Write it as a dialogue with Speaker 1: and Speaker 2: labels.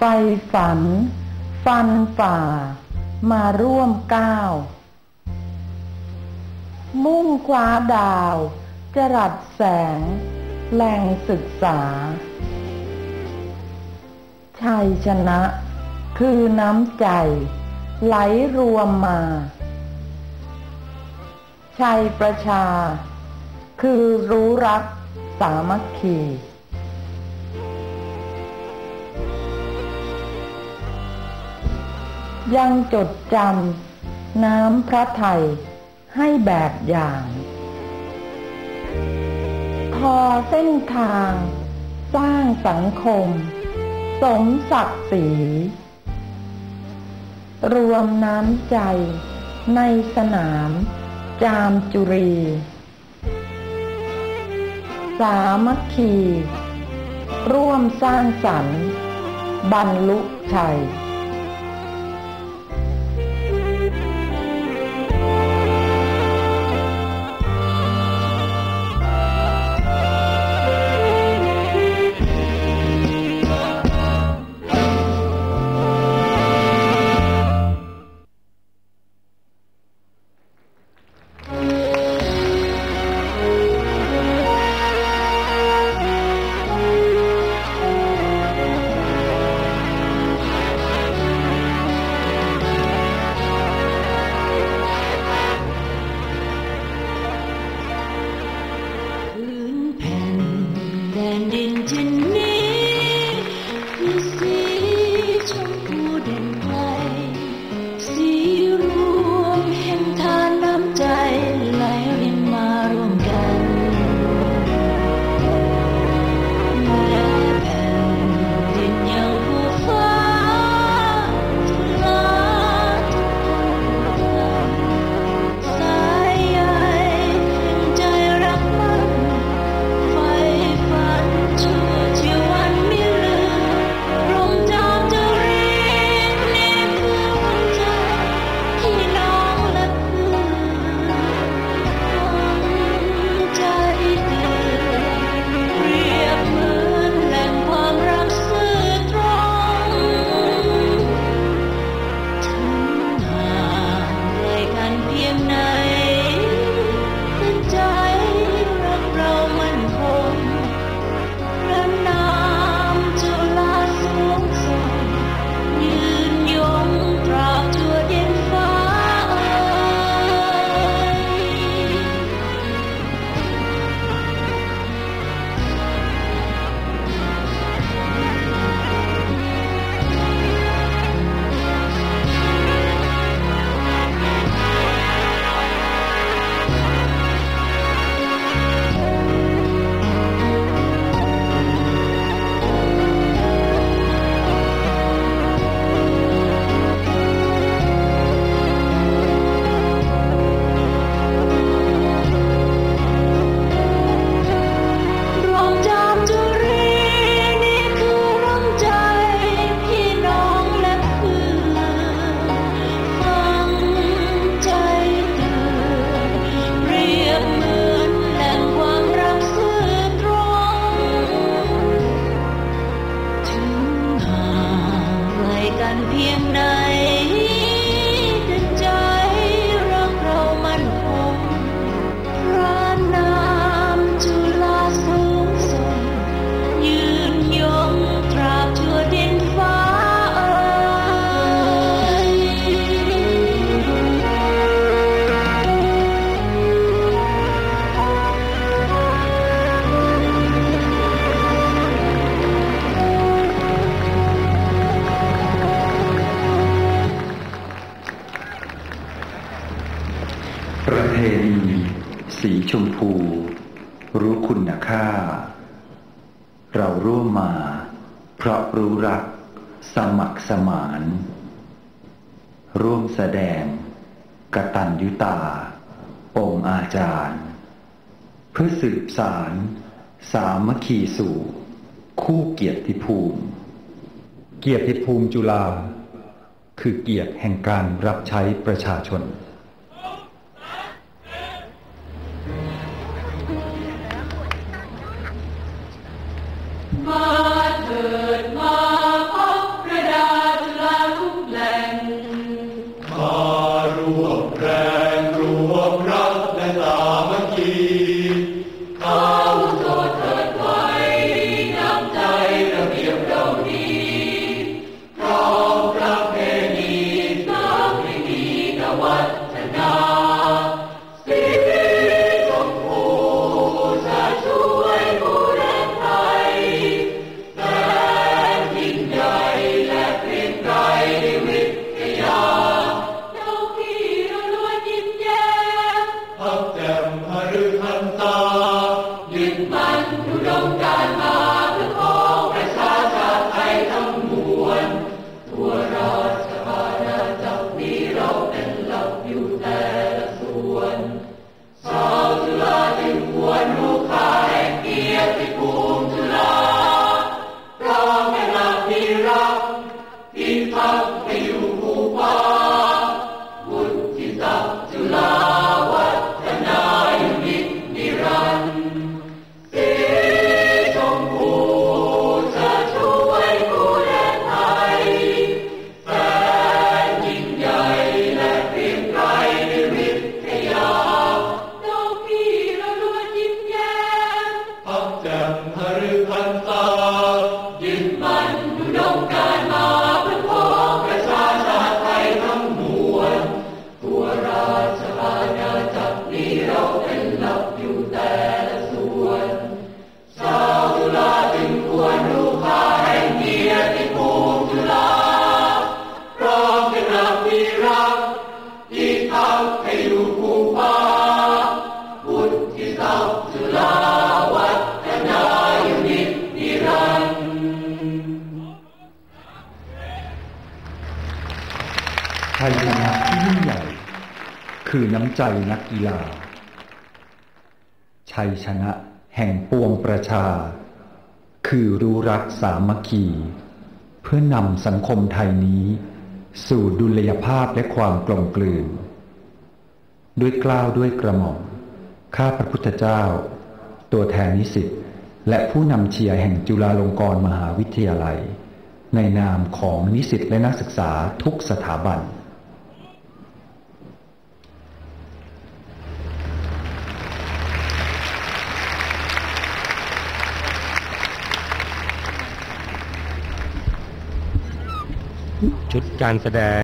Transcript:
Speaker 1: ไฟฝัน ฟันฝ่า มาร่วมก้าว มุ่งคว้าดาว จรัสแสง แหล่งศึกษา ชัยชนะ คือน้ำใจ ไหลรวมมา ชัยประชา คือรู้รักสามัคคี ยังจดจำน้ำพระไทยให้แบบอย่าง ทอเส้นทาง สร้างสังคม สมศักดิ์ศรีรวมน้ำใจในสนามจามจุรี สามัคคี ร่วมสร้างสรรค์ บรรลุชัย
Speaker 2: แประเพ
Speaker 3: ณีสีชมพู รู้คุณค่า เราร่วมมา เพราะรู้รัก สมัครสมาน ร่วมแสดง กตัญยุตา องค์อาจารย์ เพื่อสืบสาร สามัคคีสู่ คู่เกียรติภูมิ เกียรติภูมิจุฬาคือเกียรติแห่งการรับใช้ประชาชน
Speaker 2: Pai, por
Speaker 3: ชัยชนะที่ยิ่งใหญ่ คือน้ำใจนักกีฬา ชัยชนะแห่งปวงประชา คือรู้รักสามัคคี เพื่อนำสังคมไทยนี้ สู่ดุลยภาพและความกลมกลืน ด้วยกล้าวด้วยกระหม่อมข้าพระพุทธเจ้า ตัวแทนนิสิตและผู้นำเชียร์แห่งจุฬาลงกรณ์มหาวิทยาลัย ในนามของนิสิตและนักศึกษาทุกสถาบัน
Speaker 4: ชุดการแสดง